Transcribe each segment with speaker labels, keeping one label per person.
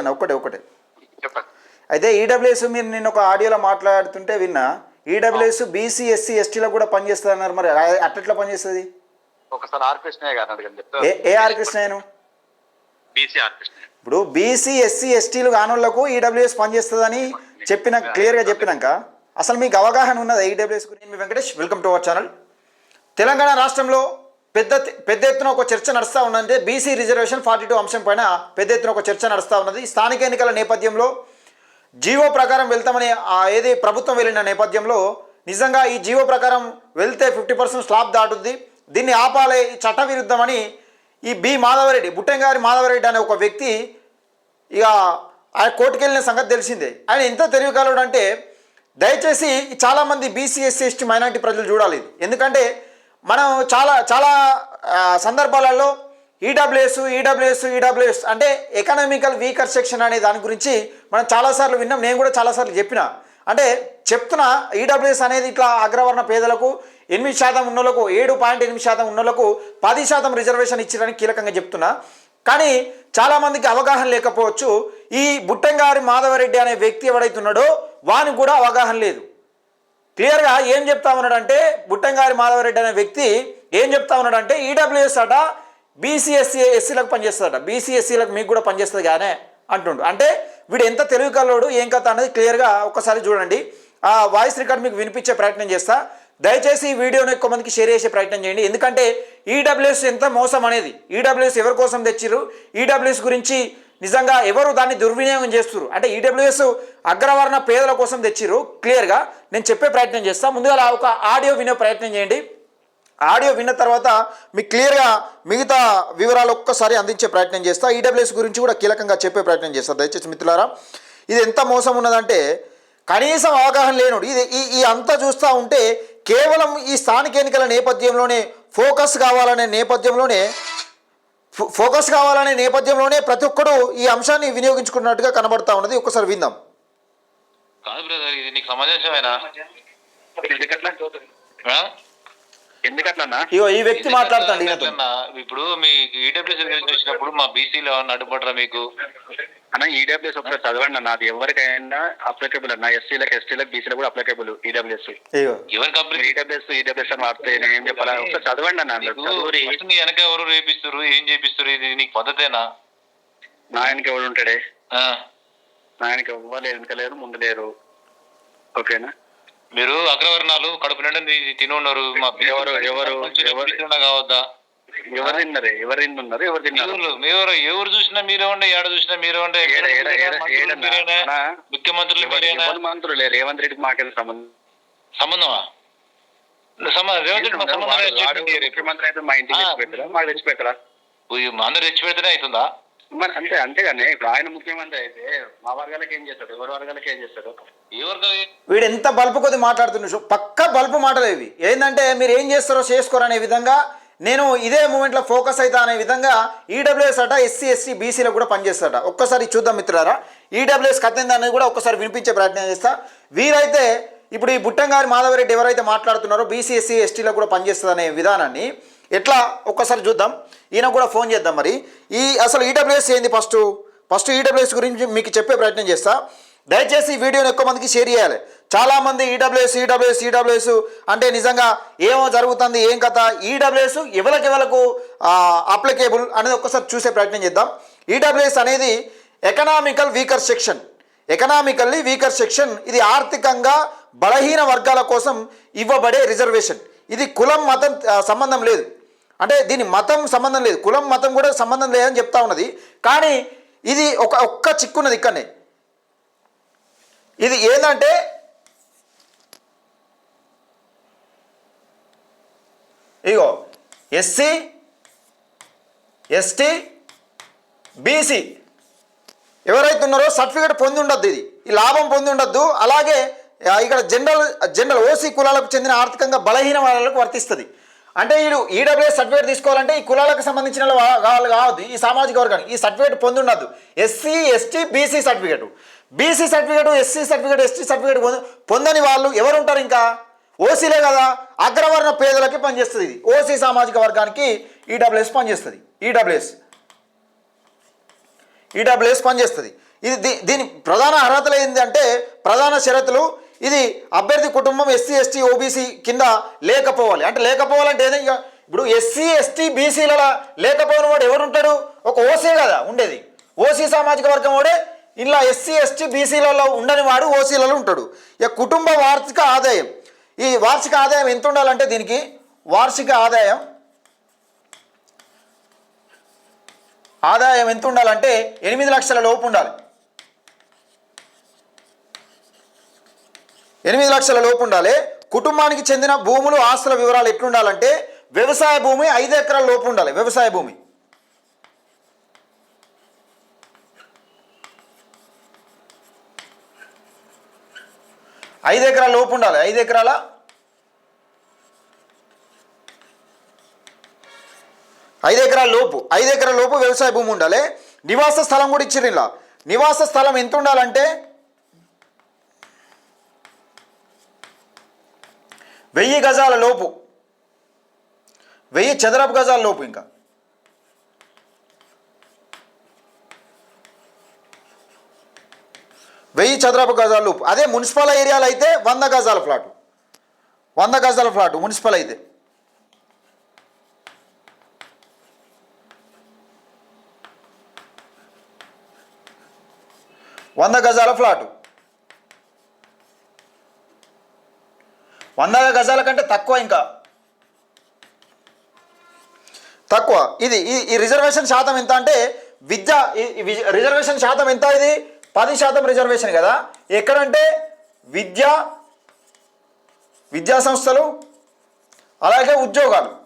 Speaker 1: అన్న ఒకటే ఒకటే అయితే ఈడబ్ల్యూఎస్ మీరు నేను ఒక ఆడియోలో మాట్లాడుతుంటే విన్నా ఈడబ్ల్యూఎస్ బీసీ ఎస్సీ ఎస్టీలో కూడా పనిచేస్తుంది అన్నారు మరి అట్లెట్లా పనిచేస్తుంది?
Speaker 2: ఆర్
Speaker 1: ఏ కృష్ణయ్యను?
Speaker 2: ఆర్ కృష్ణయ్య.
Speaker 1: ఇప్పుడు బీసీ ఎస్సీ ఎస్టీలు కానోళ్ళకు ఈడబ్ల్యూఎస్ పనిచేస్తుందని చెప్పిన క్లియర్గా చెప్పినాక అసలు మీకు అవగాహన ఉన్నది ఈడబ్ల్యూఎస్ గురించి? మీ Venkatesh welcome to our channel. Telangana రాష్ట్రంలో పెద్ద పెద్ద ఎత్తున ఒక చర్చ నడుస్తూ ఉన్నదంటే బీసీ రిజర్వేషన్ ఫార్టీ టూ అంశం పైన పెద్ద ఎత్తున ఒక చర్చ నడుస్తూ ఉన్నది. స్థానిక ఎన్నికల నేపథ్యంలో జీవో ప్రకారం వెళ్తామని ఆ ఏది ప్రభుత్వం వెళ్ళిన నేపథ్యంలో నిజంగా ఈ జీవో ప్రకారం వెళ్తే ఫిఫ్టీ పర్సెంట్ స్లాబ్ దాటుద్ది. దీన్ని ఆపాలి ఈ ఈ బి మాధవరెడ్డి బుట్టంగారి మాధవరెడ్డి అనే ఒక వ్యక్తి ఇక ఆయన కోర్టుకెళ్ళిన సంగతి తెలిసిందే. ఆయన ఎంత తెలివికలడు అంటే దయచేసి చాలామంది బీసీ ఎస్సీ ఎస్టీ మైనార్టీ ప్రజలు చూడాలి ఎందుకంటే మనం చాలా చాలా సందర్భాలలో ఈడబ్ల్యూఎస్ ఈడబ్ల్యూఎస్ ఈడబ్ల్యూఎస్ అంటే ఎకనామికల్ వీకర్ సెక్షన్ అనే దాని గురించి మనం చాలాసార్లు విన్నాం. నేను కూడా చాలాసార్లు చెప్పిన. అంటే చెప్తున్న ఈడబ్ల్యూఎస్ అనేది ఇట్లా అగ్రవర్ణ పేదలకు ఎనిమిది శాతం ఉన్నోళ్ళకు ఏడు పాయింట్ ఎనిమిది శాతం ఉన్నోళ్ళకు పది శాతం రిజర్వేషన్ ఇచ్చారని కీలకంగా చెప్తున్నా. కానీ చాలామందికి అవగాహన లేకపోవచ్చు. ఈ బుట్టంగారి మాధవరెడ్డి అనే వ్యక్తి ఎవడైతున్నాడో వానికి కూడా అవగాహన లేదు. క్లియర్గా ఏం చెప్తా ఉన్నాడంటే బుట్టంగారి మాధవరెడ్డి అనే వ్యక్తి ఏం చెప్తా ఉన్నాడంటే ఈడబ్ల్యూఎస్ అట బీసీఎస్సీ ఎస్సీలకు పనిచేస్తుందట. బీసీఎస్సీలకు మీకు కూడా పనిచేస్తుంది కానీ అంటుండు. అంటే వీడు ఎంత తెలివి కల్లోడు ఏం కథ అనేది క్లియర్గా ఒక్కసారి చూడండి. ఆ వాయిస్ రికార్డ్ మీకు వినిపించే ప్రయత్నం చేస్తా. దయచేసి ఈ వీడియోని ఎక్కువ మందికి షేర్ చేసే ప్రయత్నం చేయండి. ఎందుకంటే ఈడబ్ల్యూఎస్ ఎంత మోసం అనేది ఈడబ్ల్యూఎస్ ఎవరి కోసం తెచ్చిర్రు ఈడబ్ల్యూఎస్ గురించి నిజంగా ఎవరు దాన్ని దుర్వినియోగం చేస్తున్నారు? అంటే ఈడబ్ల్యూఎస్ అగ్రవర్ణ పేదల కోసం తెచ్చిర్రు. క్లియర్గా నేను చెప్పే ప్రయత్నం చేస్తాను ముందుగా ఒక ఆడియో వినే ప్రయత్నం చేయండి. ఆడియో విన్న తర్వాత మీకు క్లియర్గా మిగతా వివరాలు ఒక్కసారి అందించే ప్రయత్నం చేస్తా. ఈడబ్ల్యూఎస్ గురించి కూడా కీలకంగా చెప్పే ప్రయత్నం చేస్తా. దయచేసి మిత్రులారా ఇది ఎంత మోసం ఉన్నదంటే కనీసం అవగాహన లేనుడు ఇది ఈ ఈ అంతా చూస్తూ ఉంటే కేవలం ఈ స్థానిక ఎన్నికల నేపథ్యంలోనే ఫోకస్ కావాలనే నేపథ్యంలోనే ఫోకస్ కావాలనే నేపథ్యంలోనే ప్రతి ఒక్కడు ఈ అంశాన్ని వినియోగించుకున్నట్టుగా కనబడతా ఉన్నది. ఒక్కసారి విందాం.
Speaker 3: కాదు బ్రదర్ ఇది నీకు సమంజసమేనా?
Speaker 2: ఎందుకట్లన్నా?
Speaker 1: ఇగో ఈ వ్యక్తి మాట్లాడుతాడు ఈయనతో?
Speaker 3: ఇప్పుడు మీ ఈడబ్ల్యూఎస్ గురించి వచ్చినప్పుడు మా బీసీలో ఏమన్నా అడ్డుపడరా మీకు?
Speaker 2: అన్న ఈడబ్ల్యూఎస్ ఒకసారి చదవండి అన్న. అది ఎవరికైనా అప్లికబుల్ అన్న. ఎస్సీలకు ఎస్టీలకు బీసీలకు కూడా అప్లికబుల్ ఈడబ్ల్యూఎస్
Speaker 1: ఇగో.
Speaker 3: ఎవరి కంపెనీ
Speaker 2: ఈడబ్ల్యూఎస్ ఈడబ్ల్యూఎస్ అని వాడితే నేను ఏం చెప్పాలా? ఒకసారి చదవండి అన్న
Speaker 3: నీ వెనక ఎవరు రేపిస్తారు? ఏం చేపిస్తారు? ఇది నీకు పద్ధతేనా?
Speaker 2: నా ఎవడు ఉంటాడే?
Speaker 3: ఆ.
Speaker 2: నా ఆయనకి ఇవ్వలేదు వెనక లేరు ముందు లేరు. ఓకేనా?
Speaker 3: మీరు అగ్రవర్ణాలు కడుపు నిండా తిని ఉన్నారు మా
Speaker 2: ఎవరు, ఎవరు,
Speaker 3: కావద్దా?
Speaker 2: ఎవరు తిన్నారు? ఎవరు తిన్నారు ఎవరు తిన్నారు?
Speaker 3: ఎవరు చూసినా మీరే ఉండే ఏడ చూసినా మీరే ఉండే? ముఖ్యమంత్రులు
Speaker 2: మంత్రులు రేవంత్ రెడ్డికి మాకేం సంబంధం?
Speaker 3: సంబంధమా? రేవంత్ రెడ్డి.
Speaker 2: ముఖ్యమంత్రి అయితే మా ఇంటికి మాకు తెచ్చి పెట్టరా
Speaker 3: ఉయ్, అందరు తెచ్చి పెడితేనే అవుతుందా?
Speaker 2: మరి అంతే అంతేగానే ఇప్పుడు ఆయన ముఖ్యమంత్రి అయితే మా వర్గాలకు ఏం చేస్తాడు? ఎవరి వర్గాలకు ఏం చేస్తాడు?
Speaker 3: ఎవరికి
Speaker 1: వీడు ఎంత బల్బు కొద్ది మాట్లాడుతున్నా పక్క బల్బు మాటలు ఇవి. ఏంటంటే మీరు ఏం చేస్తారో చేసుకోరు అనే విధంగా నేను ఇదే మూమెంట్లో ఫోకస్ అవుతా అనే విధంగా ఈడబ్ల్యూఎస్ అట ఎస్సీ ఎస్సీ బీసీలకు కూడా పనిచేస్తాడ ఒక్కసారి చూద్దాం మిత్రులారా. ఈడబ్ల్యూఎస్ కథ అనేది కూడా ఒక్కసారి వినిపించే ప్రయత్నం చేస్తా. వీరైతే ఇప్పుడు ఈ బుట్టంగారి మాధవరెడ్డి ఎవరైతే మాట్లాడుతున్నారో బీసీ ఎస్సీ ఎస్టీలకు కూడా పనిచేస్తుంది అనే విధానాన్ని ఎట్లా? ఒక్కసారి చూద్దాం. ఈయన కూడా ఫోన్ చేద్దాం మరి. ఈ అసలు ఈడబ్ల్యూఎస్ ఏంది ఫస్ట్? ఫస్ట్ ఈడబ్ల్యూఎస్ గురించి మీకు చెప్పే ప్రయత్నం చేస్తా. దయచేసి ఈ వీడియోని ఎక్కువ మందికి షేర్ చేయాలి. చాలామంది ఈడబ్ల్యూఎస్ ఈడబ్ల్యూఎస్ ఈడబ్ల్యూఎస్ అంటే నిజంగా ఏమో జరుగుతుంది ఏం కథ? ఈడబ్ల్యూఎస్ ఎవరికి ఎవరకు అప్లికేబుల్ అనేది ఒక్కసారి చూసే ప్రయత్నం చేద్దాం. ఈడబ్ల్యూఎస్ అనేది economical weaker section economically weaker section ఇది ఆర్థికంగా బలహీన వర్గాల కోసం ఇవ్వబడే రిజర్వేషన్ ఇది కులం మతం సంబంధం లేదు. అంటే దీని మతం సంబంధం లేదు. కులం మతం కూడా సంబంధం లేదని చెప్తా ఉన్నది. కానీ ఇది ఒక ఒక్క చిక్కున్నది ఇక్కడనే. ఇది ఏంటంటే ఇగో ఎస్సీ ఎస్టీ బీసీ ఎవరైతే ఉన్నారో సర్టిఫికేట్ పొంది ఉండద్దు ఇది. ఈ లాభం పొంది ఉండద్దు. అలాగే ఇక్కడ జనరల్ జనరల్ ఓసీ కులాలకు చెందిన ఆర్థికంగా బలహీన వాళ్ళకు వర్తిస్తుంది. అంటే వీడు ఈడబ్ల్యూఎస్ సర్టిఫికేట్ తీసుకోవాలంటే ఈ కులాలకు సంబంధించిన వాళ్ళు కావద్దు. ఈ సామాజిక వర్గానికి ఈ సర్టిఫికేట్ పొంది SC ST BC certificate BC certificate SC certificate ST certificate పొందని వాళ్ళు ఎవరు ఉంటారు ఇంకా ఓసీలే కదా. అగ్రవర్ణ పేదలకి పనిచేస్తుంది ఇది. ఓసీ సామాజిక వర్గానికి ఈడబ్ల్యూఎస్ పనిచేస్తుంది. ఈడబ్ల్యూఎస్ ఈడబ్ల్యూఎస్ పనిచేస్తుంది. ఇది దీ- దీని ప్రధాన అర్హతలు ఏంటంటే ప్రధాన షరతులు ఇది అభ్యర్థి కుటుంబం ఎస్సీ ఎస్టీ ఓబీసీ కింద లేకపోవాలి. అంటే లేకపోవాలంటే ఏదో ఇప్పుడు ఎస్సీ ఎస్టీ బీసీలలో లేకపోయిన వాడు ఎవరుంటాడు ఒక ఓసీ కదా ఉండేది. ఓసీ సామాజిక వర్గం వాడే ఇలా ఎస్సీ ఎస్టీ బీసీలలో ఉండని వాడు ఓసీలలో ఉంటాడు. ఇక కుటుంబ వార్షిక ఆదాయం. ఈ వార్షిక ఆదాయం ఎంత ఉండాలంటే దీనికి వార్షిక ఆదాయం ఆదాయం ఎంత ఉండాలంటే ఎనిమిది లక్షల లోపు ఉండాలి. ఎనిమిది లక్షల లోపు ఉండాలి. కుటుంబానికి చెందిన భూములు ఆస్తుల వివరాలు ఎట్లుండాలంటే వ్యవసాయ భూమి ఐదు ఎకరాల లోపు ఉండాలి. వ్యవసాయ భూమి. ఐదు ఎకరాల లోపు ఉండాలి. ఐదు ఎకరాల ఐదు ఎకరాల లోపు ఐదు ఎకరాల లోపు వ్యవసాయ భూమి ఉండాలి. నివాస స్థలం కూడా ఇచ్చారు ఇలా. నివాస స్థలం ఎంత ఉండాలంటే వెయ్యి గజాల లోపు. వెయ్యి చదరపు గజాల లోపు ఇంకా. వెయ్యి చదరపు గజాల లోపు. అదే మున్సిపల్ ఏరియాలో అయితే వంద గజాల ఫ్లాటు. వంద గజాల ఫ్లాటు మున్సిపల్ అయితే. వంద గజాల ఫ్లాటు. వంద గజాల కంటే తక్కువ ఇంకా. తక్కువ. ఇది ఈ- ఈ రిజర్వేషన్ శాతం ఎంత అంటే విద్య రిజర్వేషన్ శాతం ఎంత ఇది? పది శాతం రిజర్వేషన్ కదా. ఎక్కడంటే విద్య విద్యా సంస్థలు అలాగే ఉద్యోగాలు.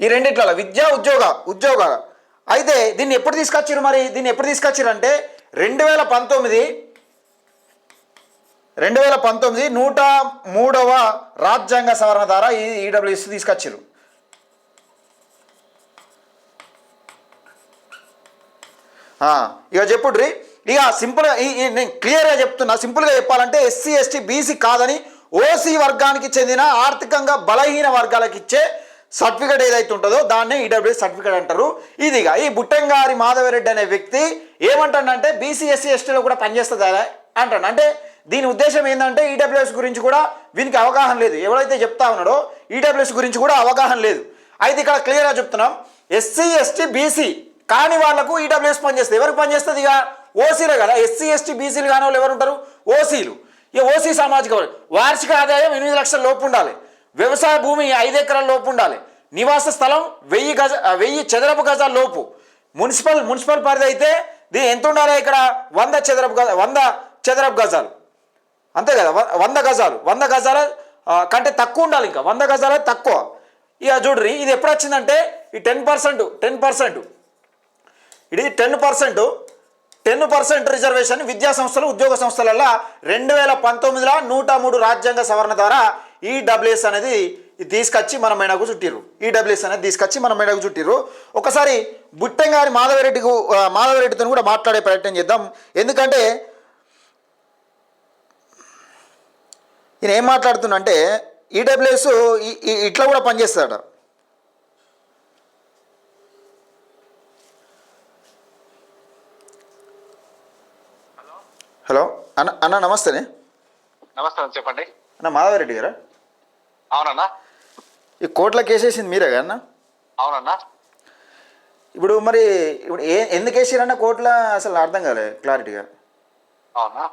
Speaker 1: ఈ రెండిట్ల విద్య ఉద్యోగ ఉద్యోగాలు. అయితే దీన్ని ఎప్పుడు తీసుకొచ్చారు మరి? దీన్ని ఎప్పుడు తీసుకొచ్చారు అంటే రెండు వేల పంతొమ్మిది రెండు వేల పంతొమ్మిది నూట మూడవ రాజ్యాంగ సవరణ ద్వారా ఈ ఈడబ్ల్యూఎస్ తీసుకొచ్చారు ఆ, ఇక చెప్పుడ్రి ఇక సింపుల్గా ఈ- నేను క్లియర్గా చెప్తున్నా సింపుల్గా చెప్పాలంటే ఎస్సీ ఎస్టీ బీసీ కాదని ఓసీ వర్గానికి చెందిన ఆర్థికంగా బలహీన వర్గాలకు ఇచ్చే సర్టిఫికేట్ ఏదైతే ఉంటుందో దాన్నే ఈడబ్ల్యూఎస్ సర్టిఫికేట్ అంటారు. ఇదిగా ఈ బుట్టంగారి మాధవరెడ్డి అనే వ్యక్తి ఏమంటాడంటే బీసీ ఎస్సీ ఎస్టీలో కూడా పనిచేస్తుందా అంటాడు. అంటే దీని ఉద్దేశం ఏంటంటే ఈడబ్ల్యూఎస్ గురించి కూడా వీనికి అవగాహన లేదు. ఎవరైతే చెప్తా ఉన్నాడో ఈడబ్ల్యూఎస్ గురించి కూడా అవగాహన లేదు. అయితే ఇక్కడ క్లియర్గా చెప్తున్నాం. ఎస్సీ ఎస్టీ బీసీ కాని వాళ్ళకు ఈడబ్ల్యూఎస్ పనిచేస్తుంది. ఎవరికి పనిచేస్తుంది? ఇక ఓసీలే కదా. ఎస్సీ ఎస్టీ బీసీలు కాని వాళ్ళు ఎవరు ఉంటారు? ఓసీలు. ఇక ఓసీ సామాజిక వర్గం. వార్షిక ఆదాయం ఎనిమిది లక్షల లోపు ఉండాలి. వ్యవసాయ భూమి ఐదు ఎకరాల లోపు ఉండాలి. నివాస స్థలం వెయ్యి గజ వెయ్యి చదరపు గజాల లోపు. మున్సిపల్ మున్సిపల్ పరిధి అయితే దీని ఎంత ఉండాలి ఇక్కడ? వంద చదరపు గజ వంద చదరపు గజాలు. అంతే కదా వ- వంద గజాలు. వంద గజాల కంటే తక్కువ ఉండాలి ఇంకా. వంద గజాల తక్కువ. ఇక చూడ్రి ఇది ఎప్పుడు వచ్చిందంటే ఈ టెన్ పర్సెంట్ టెన్ పర్సెంట్. ఇది ten percent ten percent reservation విద్యా సంస్థలు ఉద్యోగ సంస్థలలో రెండు వేల పంతొమ్మిదిలో నూట మూడు రాజ్యాంగ సవరణ ద్వారా ఈడబ్ల్యూఎస్ అనేది తీసుకొచ్చి మన మేడకు చుట్టిర్రు. ఈడబ్ల్యూఎస్ అనేది తీసుకొచ్చి మన మేడకు చుట్టిర్రు. ఒకసారి బుట్టంగారి మాధవరెడ్డికి మాధవరెడ్డితో కూడా మాట్లాడే ప్రయత్నం చేద్దాం. ఎందుకంటే ఈయన ఏం మాట్లాడుతున్నంటే ఈడబ్ల్యూఎస్ ఇట్లా కూడా పనిచేస్తాడట హలో? అన్న అన్న నమస్తేనే.
Speaker 2: నమస్తే అన్న, చెప్పండి.
Speaker 1: అన్న మాధవరెడ్డి గారా?
Speaker 2: అవునన్నా.
Speaker 1: ఈ కోర్టులో కేసేసింది మీరే కదా అన్న?
Speaker 2: అవునన్నా.
Speaker 1: ఇప్పుడు మరి ఇప్పుడు ఏ ఎందుకు వేసారన్న కోర్టులో అసలు అర్థం కాలే క్లారిటీగా.
Speaker 2: అవునా?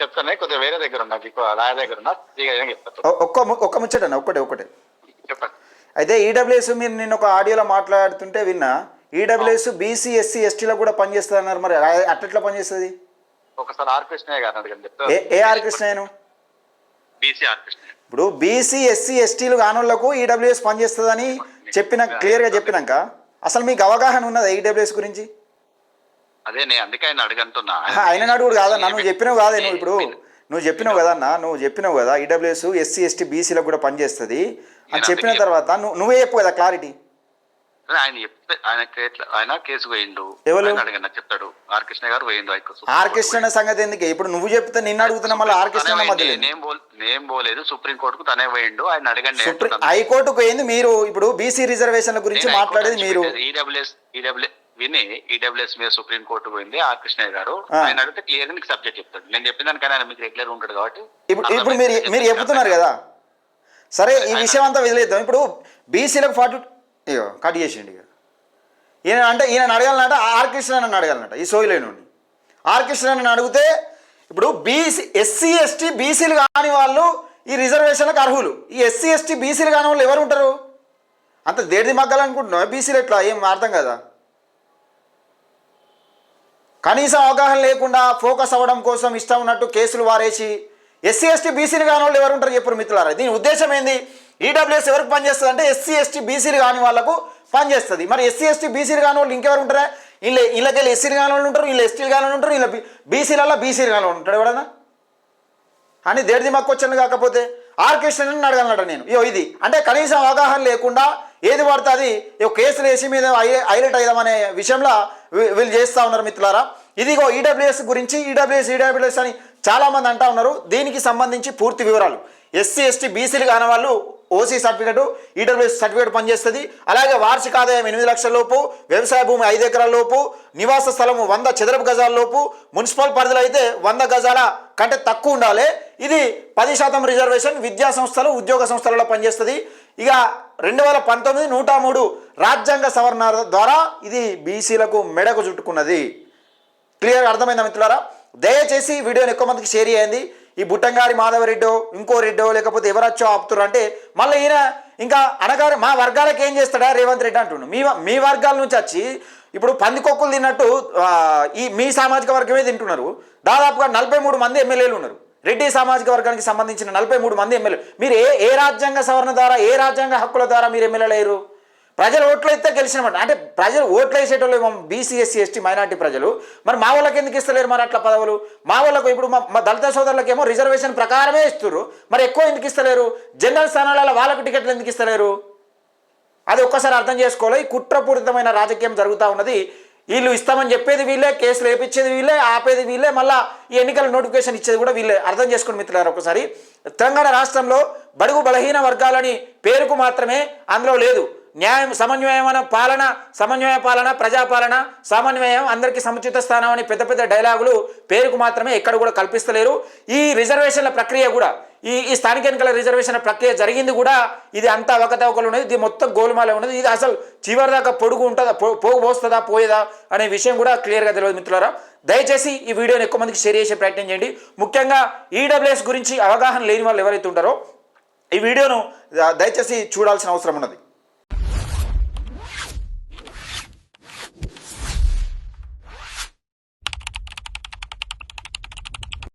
Speaker 2: చెప్తానే కొద్దిగా వేరే దగ్గర ఉన్నా రాయ దగ్గర ఉన్నా చెప్తాను
Speaker 1: ఒక్క ముచ్చట ఒక్కటే ఒక్కటే.
Speaker 2: చెప్పండి.
Speaker 1: అయితే ఈడబ్ల్యూఎస్ మీరు నేను ఒక ఆడియోలో మాట్లాడుతుంటే విన్నా ఈడబ్ల్యూఎస్ బీసీ ఎస్సీ ఎస్టీలో కూడా పనిచేస్తుంది అన్నారు మరి. అట్లెట్లా పనిచేస్తుంది
Speaker 2: ఒకసారి ఆర్ కృష్ణయ్య అడగండి
Speaker 1: ఏ ఏ ఆర్ కృష్ణయ్యను?
Speaker 2: BC R Krishnaiah.
Speaker 1: ఇప్పుడు బీసీ ఎస్సీ ఎస్టీలు కానోళ్ళకు ఈడబ్ల్యూఎస్ పనిచేస్తుందని చెప్పిన క్లియర్గా చెప్పినాక అసలు మీకు అవగాహన ఉన్నదా ఈడబ్ల్యూఎస్ గురించి?
Speaker 2: అదే నేను అందుకే ఆయన అడగంటున్నా.
Speaker 1: ఆహా, ఆయన అడుగుడు కాదన్నా. నువ్వు చెప్పినావు కాదే నువ్వు ఇప్పుడు. నువ్వు చెప్పినావు కదన్నా నువ్వు చెప్పినావు కదా. ఈడబ్ల్యూఎస్ ఎస్సీ ఎస్టీ బీసీలకు కూడా పనిచేస్తుంది. అని చెప్పిన తర్వాత నువ్వు నువ్వే చెప్పు కదా క్లారిటీ
Speaker 2: ఆయన చెప్తే ఆయన ఆయన కేసు పోయిండు. అడగండి చెప్తాడు. ఆర్ కృష్ణ గారు పోయిండు.
Speaker 1: ఆర్ కృష్ణ సంగతి ఎందుకు? ఇప్పుడు నువ్వు చెప్తే నిన్ను అడుగుతున్నా మళ్ళీ ఆర్ కృష్ణ.
Speaker 2: నేను పోల్- నేను పోలేదు సుప్రీం కోర్టుకు తనే పోయిండు. ఆయన అడగండి
Speaker 1: హైకోర్టుకు ఏంది మీరు. ఇప్పుడు బీసీ రిజర్వేషన్ల గురించి మాట్లాడేది మీరు.
Speaker 2: ఈడబ్ల్యూఎస్ ఈడబ్ల్యూ విని ఈడబ్ల్యూఎస్ మీద సుప్రీం కోర్టు పోయింది ఆర్ కృష్ణయ్య గారు. ఆయన అడిగితే క్లియర్గా నీకు సబ్జెక్ట్ చెప్తాడు. నేను చెప్పిన దానికైనా ఆయన మీకు రెగ్యులర్ ఉంటాడు కాబట్టి
Speaker 1: ఇప్పుడు ఇప్పుడు మీరు మీరు చెప్తున్నారు కదా. సరే ఈ విషయం అంతా వదిలేద్దాం. ఇప్పుడు బీసీలకు ఫార్టీ ఇగో కట్ చేసిండు ఇక. ఈయన అంటే ఈయన అడగాలన్నట ఆర్ కృష్ణ నన్ను అడగాలన్నట ఈ సోయిలేను ఆర్ కృష్ణ నన్ను అడిగితే ఇప్పుడు బీసీ ఎస్సీ ఎస్టీ బీసీలు కాని వాళ్ళు ఈ రిజర్వేషన్లకు అర్హులు. ఈ ఎస్సీ ఎస్టీ బీసీలు కాని వాళ్ళు ఎవరు ఉంటారు? అంత దేడిది మగ్గాలనుకుంటున్నావు? బీసీలు ఎట్లా? ఏం అర్థం కదా? కనీసం అవగాహన లేకుండా ఫోకస్ అవ్వడం కోసం ఇష్టం ఉన్నట్టు కేసులు వారేసి ఎస్సీ ఎస్టీ బీసీలు కాని వాళ్ళు ఎవరు ఉంటారు చెప్పరు మిత్రులారా? దీని ఉద్దేశం ఏంది? ఈడబ్ల్యూఎస్ ఎవరికి పనిచేస్తుంది అంటే ఎస్సీ ఎస్టీ బీసీలు కాని వాళ్ళకు పనిచేస్తుంది. మరి ఎస్సీ ఎస్టీ బీసీలు కాని వాళ్ళు ఇంకెవరు ఉంటారా? వీళ్ళకి వీళ్ళకెళ్ళి ఎస్సీలు కాని వాళ్ళు ఉంటారు వీళ్ళు ఎస్టీలు కాని వాళ్ళు ఉంటారు వీళ్ళ బీసీలలో బీసీలు కాని వాళ్ళు ఉంటాడు ఎవడన్నా? అని దేడిది మాకు వచ్చాను కాకపోతే ఆర్కెస్ట్రాని అడగలనట నేను. ఇయో ఇది. అంటే కనీసం అవగాహన లేకుండా ఏది పడితే అది ఒక కేసులు వేసి మీద హై- హైలైట్ అయ్యామనే విషయంలో వీళ్ళు చేస్తూ ఉన్నారు మిత్రులారా. ఇదిగో ఈడబ్ల్యూఎస్ గురించి ఈడబ్ల్యూఎస్ ఈడబ్ల్యూఎస్ అని చాలామంది అంటా ఉన్నారు. దీనికి సంబంధించి పూర్తి వివరాలు. ఎస్సీ ఎస్టీ బీసీలు కాని వాళ్ళు ఓసీ సర్టిఫికెట్ ఈడబ్ల్యూఎస్ సర్టిఫికేట్ పనిచేస్తుంది. అలాగే వార్షిక ఆదాయం ఎనిమిది లక్షల లోపు వ్యవసాయ భూమి ఐదు ఎకరాల లోపు నివాస స్థలము వంద చదరపు గజాల లోపు మున్సిపల్ పరిధిలో అయితే వంద గజాల కంటే తక్కువ ఉండాలి. ఇది పది శాతం రిజర్వేషన్ విద్యా సంస్థలు ఉద్యోగ సంస్థలలో పనిచేస్తుంది. ఇక రెండు వేల పంతొమ్మిది నూట మూడు రాజ్యాంగ సవరణ ద్వారా ఇది బీసీలకు మెడకు చుట్టుకున్నది. క్లియర్ అర్థమైందా మిత్రులారా? దయచేసి వీడియోని ఎక్కువ మందికి షేర్ చేయండి. ఈ బుట్టంగారి మాధవరెడ్డో ఇంకో రెడ్డో లేకపోతే ఎవరొచ్చో ఆపుతారు అంటే మళ్ళీ ఈయన ఇంకా అనగారు మా వర్గాలకు ఏం చేస్తాడా? రేవంత్ రెడ్డి అంటుండు. మీ మీ వర్గాల నుంచి వచ్చి ఇప్పుడు పందికొక్కులు తిన్నట్టు ఈ మీ సామాజిక వర్గమే తింటున్నారు. దాదాపుగా నలభై మూడు మంది ఎమ్మెల్యేలు ఉన్నారు. రెడ్డి సామాజిక వర్గానికి సంబంధించిన నలభై మూడు మంది ఎమ్మెల్యే. మీరు ఏ ఏ రాజ్యాంగ సవరణ ద్వారా ఏ రాజ్యాంగ హక్కుల ద్వారా మీరు ఎమ్మెల్యేలు అయ్యారు ప్రజలు ఓట్లు అయితే గెలిచినమాట. అంటే ప్రజలు ఓట్లు వేసేటోళ్ళు బీసీ ఎస్సీ ఎస్టీ మైనార్టీ ప్రజలు. మరి మా వాళ్ళకి ఎందుకు ఇస్తలేరు మరి అట్లా పదవులు? మా వాళ్ళకు ఇప్పుడు మా మా దళిత సోదరులకేమో రిజర్వేషన్ ప్రకారమే ఇస్తున్నారు మరి ఎక్కువ ఎందుకు ఇస్తలేరు? జనరల్ స్థానాలలో వాళ్ళకు టికెట్లు ఎందుకు ఇస్తలేరు? అది ఒక్కసారి అర్థం చేసుకోవాలి. ఈ కుట్రపూరితమైన రాజకీయం జరుగుతూ ఉన్నది. వీళ్ళు ఇస్తామని చెప్పేది వీళ్ళే కేసులు వేపించేది వీళ్ళే ఆపేది వీళ్ళే మళ్ళీ ఈ ఎన్నికల నోటిఫికేషన్ ఇచ్చేది కూడా వీళ్ళే. అర్థం చేసుకోండి మిత్రులారు ఒకసారి. తెలంగాణ రాష్ట్రంలో బడుగు బలహీన వర్గాలని పేరుకు మాత్రమే అందులో లేదు. న్యాయం సమన్వయమైన పాలన సమన్వయ పాలన ప్రజాపాలన సమన్వయం అందరికీ సముచిత స్థానం అని పెద్ద పెద్ద డైలాగులు పేరుకు మాత్రమే ఎక్కడ కూడా కల్పిస్తలేరు. ఈ రిజర్వేషన్ల ప్రక్రియ కూడా ఈ ఈ స్థానిక ఎన్నికల రిజర్వేషన్ ప్రక్రియ జరిగింది కూడా ఇది అంతా అవకతవకలు ఉన్నది ఇది మొత్తం గోలుమాల ఉన్నది ఇది అసలు చివరి దాకా పొడుగు ఉంటుందా పో- పోగు పోస్తుందా పోయేదా అనే విషయం కూడా క్లియర్గా తెలియదు మిత్రులారా. దయచేసి ఈ వీడియోని ఎక్కువ మందికి షేర్ చేసే ప్రయత్నం చేయండి. ముఖ్యంగా ఈడబ్ల్యూఎస్ గురించి అవగాహన లేని వాళ్ళు ఎవరైతే ఉంటారో ఈ వీడియోను దయచేసి చూడాల్సిన అవసరం ఉన్నది.